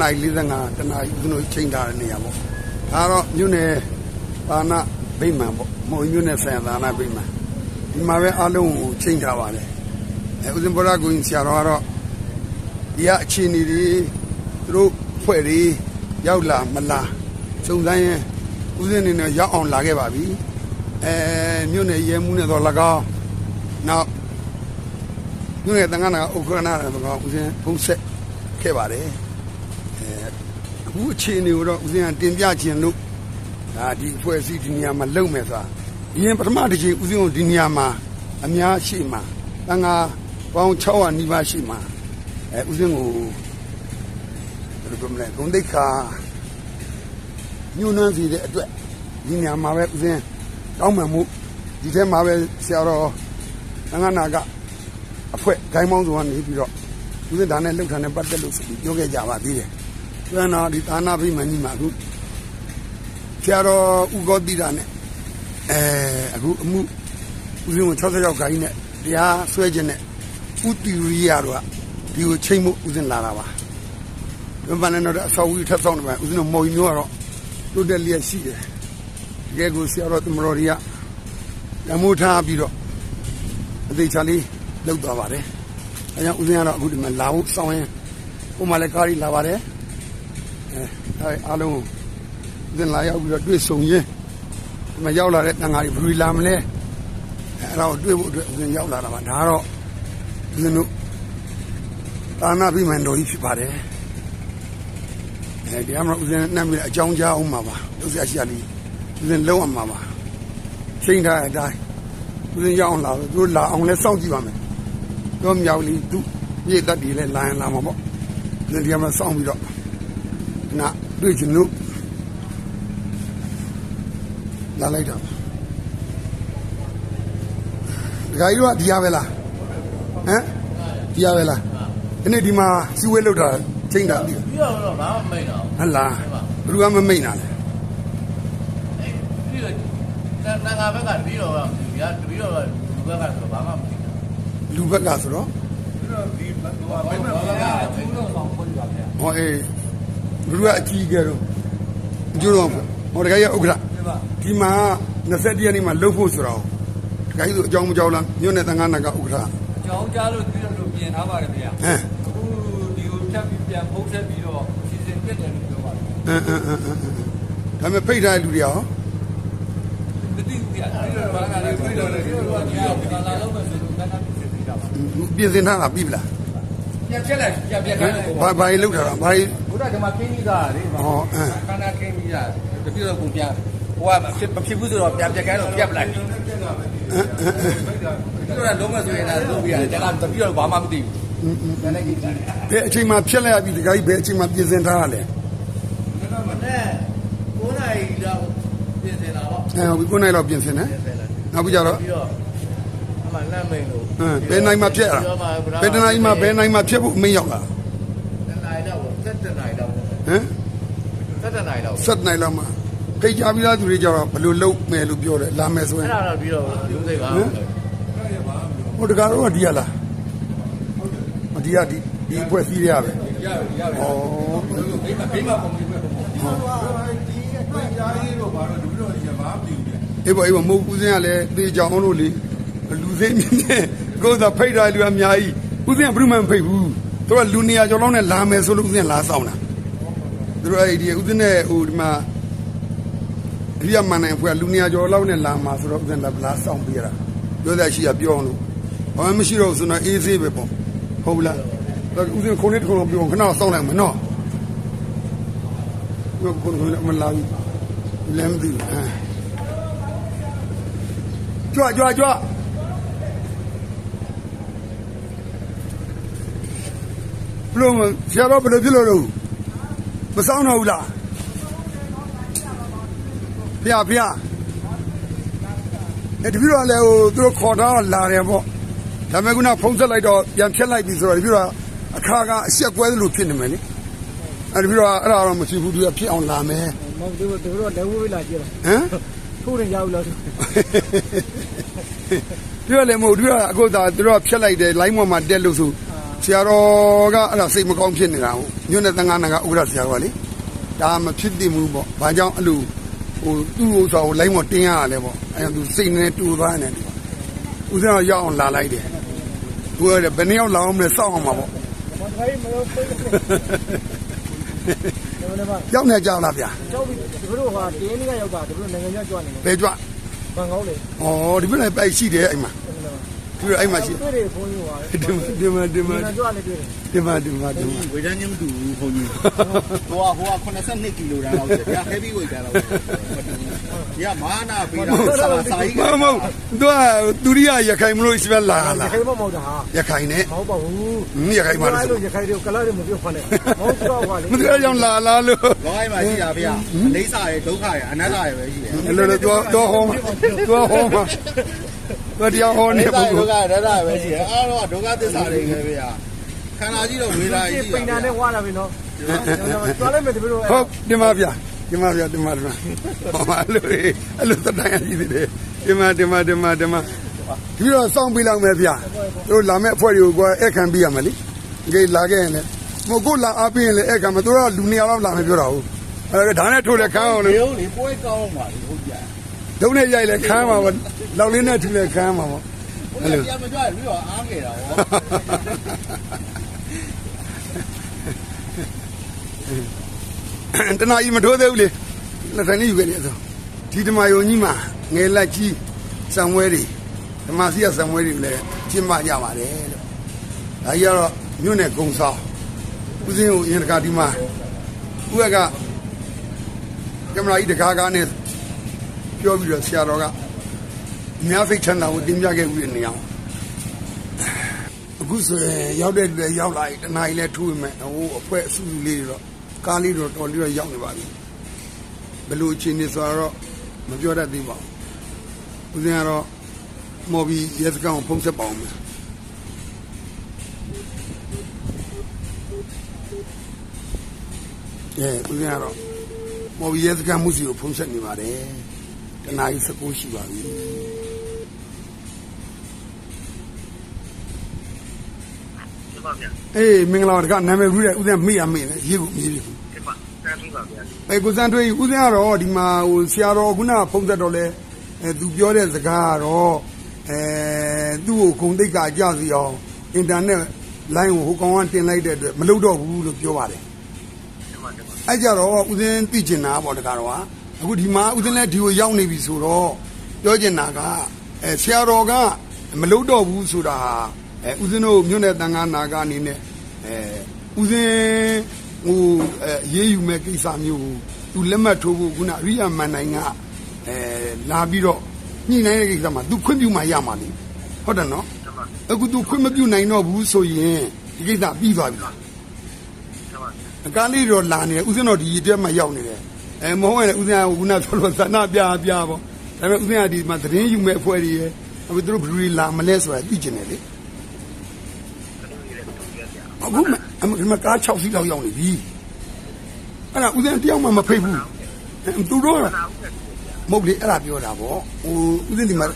နာရီ45တနာရီဦးဇင်းတို့ချိန်ထားတဲ့နေရာပေါ့ဒါတော့မြို့နယ်ဘာနာဗိမာန်ပေါ့မော်မြို့နယ်ဆိုင်ရာသာနာဗိမာန်ဒီမှာပဲအားလုံးကိုချိန်ထားပါတယ်အဲဦးဇင်းဘောရကိုကြီးဆရာတော်ကတော့ဒီကအခြေအနေတွေသူတို့ဖွဲ့တွေရောက်လာမလာစုံစမ်းရင်ဦးဇင်းအနေနဲ့ရောက်အောင်လာခဲ့ပါပြီအဲမြို့နယ်ရဲမှုနဲ့တော့၎င်းနောက်မြို့နယ်တန်ခါနာဥက္ကရဏနဲ့တော့ဦးဇင်းဖုံးဆက်ခဲ့ပါတယ်အဲ အခုအခြေအနေကိုတော့ဦးဇင်းကတင်ပြခြင်းလို့ဒါဒီအဖွဲ့အစည်းဒီနေရာမှာလုံမယ်ဆိုတာဒီရင်ပထမတစ်ချိန်ဦးဇင်းကိုဒီနေရာမှာအများရှိမှာတန်ခါပေါင်း600နီးပါးရှိမှာအဲဦးဇင်းကိုဘယ်လိုပြောမလဲဂုံတိတ်ခါညှို့နှမ်းစီတဲ့အတွက်ဒီနေရာမှာပဲဦးဇင်းတောင်းပန်မှုဒီထဲမှာပဲဆရာတော်တန်ခါနာကအဖွဲဂိုင်းမောင်းစုံကနေပြီးတော့ဦးဇင်းဒါနဲ့လှုပ်ထန်နဲ့ပတ်သက်လို့ဆိုပြီးပြောခဲ့ကြပါသေးတယ် ကျွမ်းတော်ဒီသာနာဖိမန်ကြီးမှာအခုဆရာတော်ဥကောတိတာနဲ့အဲအခုအမှုဦးဇင်းကို66ခိုင်းနဲ့တရားဆွဲခြင်းနဲ့ဥတီရိယတို့ကဒီကိုချိန်မှုဦးဇင်းလာတာပါဘယ်မှလည်းတော့အဆောက်အဦထပ်ဆောင်နေပါဦးဇင်းတို့မော်ကြီးမျိုးကတော့လွတ်တဲ့လျက်ရှိတယ်တကယ်ကိုဆရာတော်တမတော်တွေကဓမ္မထားပြီးတော့အသေးချာလေးလောက်သွားပါတယ်အဲကြောင့်ဦးဇင်းကတော့အခုဒီမှာလာဖို့စောင်းရင်ဟိုမှာလည်းကားကြီးလာပါတယ် အဲအဲအားလုံးကိုဦးဇင်းလာရောက်ပြီးတော့တွေ့ဆုံရင်းဒီမှာရောက်လာတဲ့တန်ဃာတွေဘယ်လိုလာမလဲအဲအဲ့ဒါကိုတွေ့ဖို့အတွက်ဦးဇင်းရောက်လာတာပါဒါကတော့ဦးဇင်းတို့သာနာပိမန်တော်ကြီးဖြစ်ပါတယ်အဲဒီမှာဦးဇင်းနဲ့မြင်အကြောင်းကြားအောင်ပါပါလို့ဆရာရှိရလေးဦးဇင်းလုံးအောင်ပါပါချိန်ထားတဲ့အတိုင်းဦးဇင်းရောက်အောင်လာသူတို့လာအောင်လဲစောင့်ကြည့်ပါမယ်တော့မြောက်လီသူမြေတက်ဒီလဲလာရင်လာမှာပေါ့ဦးဇင်းဒီမှာစောင့်ပြီးတော့ နာတွေ့ချင်လို့လာလိုက်တော့ဒကာကြီးတို့ကဒီရပဲလားဟမ်ဒီရပဲလားဒီနေ့ဒီမှာစီဝဲလောက်တာချိန်တာပြီပြီးတော့တော့ဘာမှမိတ်တော့ဟတ်လားဘယ်သူကမမိတ်နာလဲပြီးတော့တန်ခါဘက်ကပြီးတော့ဒီကပြီးတော့လူဘက်ကဆိုဘာမှမသိဘူးလူဘက်ကဆိုတော့ပြီးတော့ဒီဟိုကဘယ်မှာလဲဘူးတော့ဆောင်ခွင့်ပါဗျာဟောအေးဘယ် သူကအကြီးကျယ်တော့ကျိုးတော့ဟောတကယ်ရဥက္ကဋ္ဌဒီမှာဒီမှာ20ရက်နေ့မှာလှုပ်ဖို့ဆိုတော့တကယ်ဆိုအကြောင်းမကြောက်လားမြို့နယ်တန်ခါနာကဥက္ကဋ္ဌကြောင်းကြားလို့ပြီးတော့လို့ပြင်ထားပါတယ်ဗျာဟမ်အခုဒီကိုဖြတ်ပြီးပြန်ဖုတ်ဆက်ပြီးတော့စီစဉ်ပြတ်တယ်လို့ပြောပါတယ်အင်းအင်းအင်းအင်းဒါပေမဲ့ဖိတ်ထားတဲ့လူတွေရောမသိဘူးဗျာပြီးတော့ဘာကလည်းပြီးတော့လည်းဒီလိုကဒီကလာလုံးမယ်ဆိုလို့ကန်းကန်းပြင်ပြီးတာပါပြင်ဆင်ထားတာပြီလားပြန်ဖြတ်လိုက်ပြန်ပြတ်ခိုင်းလိုက်ဘာဘာကြီးလှုပ်ထားတာဘာကြီး ဘုရားကမှခင်းကြီးသားလေဟောအင်းခန္ဓာခင်းကြီးသားတပြည့်တော့ပုံပြန်ဟိုကဖြစ်မဖြစ်ဘူးဆိုတော့ပြန်ပြတ်ခိုင်းတော့ပြတ်ပလိုက်ပြီးတော့လုံးမဆိုရင်လည်းလုံးပြရတယ်ဒါကတပြည့်တော့ဘာမှမသိဘူးဒါနဲ့ကြီးတယ်ဘယ်အချိန်မှဖြတ်လိုက်ရပြီတကယ်ကြီးဘယ်အချိန်မှပြင်ဆင်ထားရလဲမနေ့9နာရီလောက်ပြင်စင်လာတော့အဲဟုတ်ပြီကိုနိုင်တော့ပြင်ဆင်တယ်ပြင်စင်လာနောက်ပြီးကြတော့ပြီးတော့အမှလမ်းမိန်လို့ဟမ်ဘယ်နိုင်မှဖြတ်ရတာဘယ်တနိုင်မှဘယ်နိုင်မှဖြတ်ဖို့အမင်းရောက်လာတနာရီတော့ 7နာရီတော့ဟမ်7နာရီတော့ဆက်နိုင်လောက်မှဖိတ်ကြပြီးသားသူတွေကြတော့ဘယ်လိုလုပ်မယ်လို့ပြောတယ်လာမယ်ဆိုရင်အဲ့ဒါတော့ပြီးတော့လူစိတ်ပါဟိုတကားတော့ဒီရလားမဒီရဒီဒီအဖွဲ့စည်းရပဲရရရဩဘေးမှာဘေးမှာပုံပြီးပဲပုံအေးဘောအေးဘောမဟုတ်ဦးစင်းကလည်းတေချောင်းလို့လေလူစိမ့်မြင်းနဲ့ကိုယ်သာဖိတ်တာလူအများကြီးဦးစင်းကဘယ်သူမှမဖိတ်ဘူး သူကလူနေရာကျော်လောက်နဲ့လာမယ်ဆိုလို့ဦးစင်းလာဆောင်တာသူတို့အဲ့ဒီဦးစင်းနဲ့ဟိုဒီမှာဒီရမန်နိုင်ဖွဲ့လူနေရာကျော်လောက်နဲ့လာမှာဆိုတော့ဦးစင်းလာလာဆောင်ပေးရတာပြောတဲ့ရှိရပြောအောင်လို့ဘာမှမရှိတော့ဘူးဆိုတော့အေးဆေးပဲပေါ့ဟုတ်ဘူးလားဒါဦးစင်းခုံးနေတစ်ခုံးပြောခဏဆောင်းလိုက်မယ်နော်ဘယ်ခုံးမလာဘူးလမ်းမသိဘူးအာကြွကြွကြွ ဘလို့ဆရာတော်ဘယ်လိုဖြစ်လို့လို့မဆောင်တော့ဘူးလားဖျားဖျားအဲ့ဒီပြီးတော့လည်းဟိုသူတို့ခေါ်ထားလာတယ်ပေါ့ဒါပေမဲ့ခုနဖုံးဆက်လိုက်တော့ပြန်ဖြတ်လိုက်ပြီဆိုတော့ဒီပြီးတော့အခါကအဆက်ကွဲသလိုဖြစ်နေမယ်လေအဲ့ဒီပြီးတော့အဲ့ဒါတော့မရှိဘူးသူကဖြစ်အောင်လာမယ်မဟုတ်ဘူးတို့တော့လက်ဝဲလာကြည့်ဟမ်ထိုးနေရောက်လို့ပြောလေမဟုတ်သူကအခုသာသူတို့ကဖြတ်လိုက်တယ်လိုင်းပေါ်မှာတက်လို့ဆို ဆရာတော်ကအဲ့ဒါစိတ်မကောင်းဖြစ်နေတာဟုတ်ညွန့်တဲ့တန်ခါနာကဥက္ကဋ္ဌဆရာတော်ကလေဒါမဖြစ်သင့်ဘူးပေါ့ဘာကြောင့်အဲ့လိုဟိုသူ့ဥစ္စာကိုလိုင်းမတင်းရရလဲပေါ့အဲ့ဒါသူစိတ်နဲ့တူသွားနေတယ်ဦးဇင်းတော့ရောက်အောင်လာလိုက်တယ်သူကဘယ်နှစ်ယောက်လာအောင်မလဲစောင့်အောင်ပါပေါ့မထိုင်မလို့ပြေးတယ်ဒါလည်းမရောက်နေကြလားဗျာကြောက်ပြီးတို့တို့ဟာတင်းနေကရောက်တာတို့နိုင်ငံခြားကြွနေတယ်ဘယ်ကြွဘန်ကောင်းလေဩဒီဘက်လည်းပိုက်ရှိတယ်အဲ့မှာ ဒီလိုအဲ့မှာရှိတွေ့တယ်ဘုန်းကြီးပါဒီမှာဒီမှာဒီမှာနိုင်ငံကြွလည်းတွေ့တယ်ဒီမှာဒီမှာဒီမှာဝေဒန်းချင်းမတူဘူးခွန်ကြီးဟိုကဟိုက82ကီလိုတန်းလောက်ကျဗျာ heavy weight တန်းလောက်မတူဘူးဒီကမာနာပေးတာစာစာကြီးမဟုတ်မဟုတ်သူကသူရိယရခိုင်မလို့ရှိပဲလာရလာခိုင်မမဟုတ်တာဟာရခိုင်နဲ့မဟုတ်ပါဘူးဟင်းရခိုင်မှာအဲ့လို့လိုရခိုင်တွေကလာတွေမပြောဖားနဲ့မဟုတ်တော့ပါလေမသူအကြောင်းလာလာလို့လောကမှာရှိတာဗျာအိဋ္ဌာရဲ့ဒုက္ခရဲ့အနတ္တရဲ့ပဲရှိတယ်အဲ့လိုလိုတော့တော့ဟောမှာတော့ဟောမှာ တော့တရားဟောနေအိဋ္ဌာပုဂ္ဂိုဒုလ်က္ခရဲ့အနတ္တရဲ့ပဲရှိတယ်အားလုံးကဒုက္ခသစ္စာတွေပဲဗျာခန္ဓာကြီးတော့ဝေဒနာကြီးပိန်တာနဲ့ဝါလာပြီနော်ကျွားလိုက်မယ်တပည့်တို့ဟုတ်ဒီမှာဗျာဒီမှာဗျာဒီမှာဒီမှာဟောမှာအဲ့လိုလေအဲ့လိုသတ္တန်ရရှိသေးတယ်ဒီမှာဒီမှာဒီမှာဒီမှာဒီတော့စောင့်ပေးလောက်မယ်ဗျာတို့လာမဲ့အဖွဲ့တွေကိုကအဲ့ခံပြရမယ်လေဒီလာခဲ့ရင်လေမဟုတ်ကိုလာအားပေးရင်လေအဲ့ခံမတို့ကလူနေရာလောက်လာမယ်ပြောတာဟုတ်အဲ့ဒါနဲ့ထိုးလဲခန်းအောင်လေလေလေပွဲကောင်းပါလေဟုတ်ကြ ဒုံနဲ့ရိုက်လဲခမ်းမှာပေါ့လောက်လေးနဲ့ထူလဲခမ်းမှာပေါ့အဲ့လိုပြန်မကြွလူရောအားငယ်တာဟောတနာကြီးမထိုးသေးဘူးလေလက်ထိုင်လေးယူခဲ့လေဆိုဒီဓမ္မယုံကြီးမှာငယ်လက်ကြီးစံဝဲတွေဓမ္မစီရစံဝဲတွေလည်းကျင်းပကြပါတယ်လို့ဒါကြီးကတော့မြို့နယ်ကုံဆောင်ဦးစင်းကိုအရင်တခါဒီမှာဦးကကကင်မရာကြီးတကားကားနဲ့ ပြောပြီးတော့ဆရာတော်ကအများစိတ်ချမ်းသာကိုတင်ပြခဲ့ဦးတဲ့နေအောင်အခုဆိုရင်ရောက်တဲ့လူတွေရောက်လာပြီတနားကြီးလဲထိုးဝင်မဲ့ဟိုအဖွဲအစုစုလေးတွေတော့ကားလေးတော့တော်လေးတော့ရောက်နေပါပြီဘယ်လိုအခြေအနေဆိုတော့မပြောတတ်သေးပါဘူးဦးဇင်းကတော့မော်ဘီရဲစကန်ကိုဖုံးဆက်ပါအောင်မယ်အဲဦးဇင်းကတော့မော်ဘီရဲစကန်မှုစီကိုဖုံးဆက်နေပါတယ် တနားကြီးစကူရှိပါပြီအေးမင်္ဂလာပါတကနာမည်ဘူးတဲ့ဦးဇင်းမေ့ရမေ့တယ်ရေးကိုမေ့ပြီဖြစ်ပါတန်းပြီးပါဗျာအေးကိုစံထွေးဦးဇင်းကတော့ဒီမှာဟိုဆရာတော်ခုနကဖုံးသက်တော့လဲအဲသူပြောတဲ့စကားကတော့အဲသူ့ကိုဂုံတိတ်ကကြစီအောင်အင်တာနက်လိုင်းကိုဟိုကောင်ကတင်လိုက်တဲ့အတွက်မလုပ်တော့ဘူးလို့ပြောပါတယ်အဲ့ကြတော့ဦးဇင်းသိကျင်တာပေါ့တကတော့က အခုဒီမှာဦးဇင်းလည်းဒီကိုရောက်နေပြီဆိုတော့ပြောကျင်တာကအဲဆရာတော်ကမလုပ်တော့ဘူးဆိုတာအဲဦးဇင်းတို့မြို့နယ်တန်ခါနာကအနေနဲ့အဲဦးဇင်းဟိုအဲရေးယူမဲ့ကိစ္စမျိုးကိုသူလက်မှတ်ထိုးဖို့ခုနအရိယာမန်နိုင်ကအဲလာပြီးတော့ညှိနှိုင်းတဲ့ကိစ္စမှာသူခွင့်ပြုမှရမှာလေဟုတ်တယ်နော်အခုသူခွင့်မပြုနိုင်တော့ဘူးဆိုရင်ဒီကိစ္စပြီးသွားပြီလားအကားလေးတော့လာနေတယ်ဦးစင်းတော်ဒီရက်မှာရောက်နေတယ် အဲမဟုတ်ရင်လည်းဦးစင်းကခုနဆိုလို့သနာပြပြပေါ့ဒါပေမဲ့ဦးစင်းကဒီမှာသတင်းယူမဲ့အဖွဲ့တွေရဲ့အခုသူတို့ဘယ်လိုလာမလဲဆိုတာသိကျင်တယ်လေအခုမှအမဒီမှာကား6စီးလောက်ရောက်နေပြီအဲ့ဒါဦးစင်းတယောက်မှမဖိတ်ဘူးသူတို့ကမဟုတ်လေအဲ့ဒါပြောတာပေါ့ဟိုဦးစင်းဒီမှာ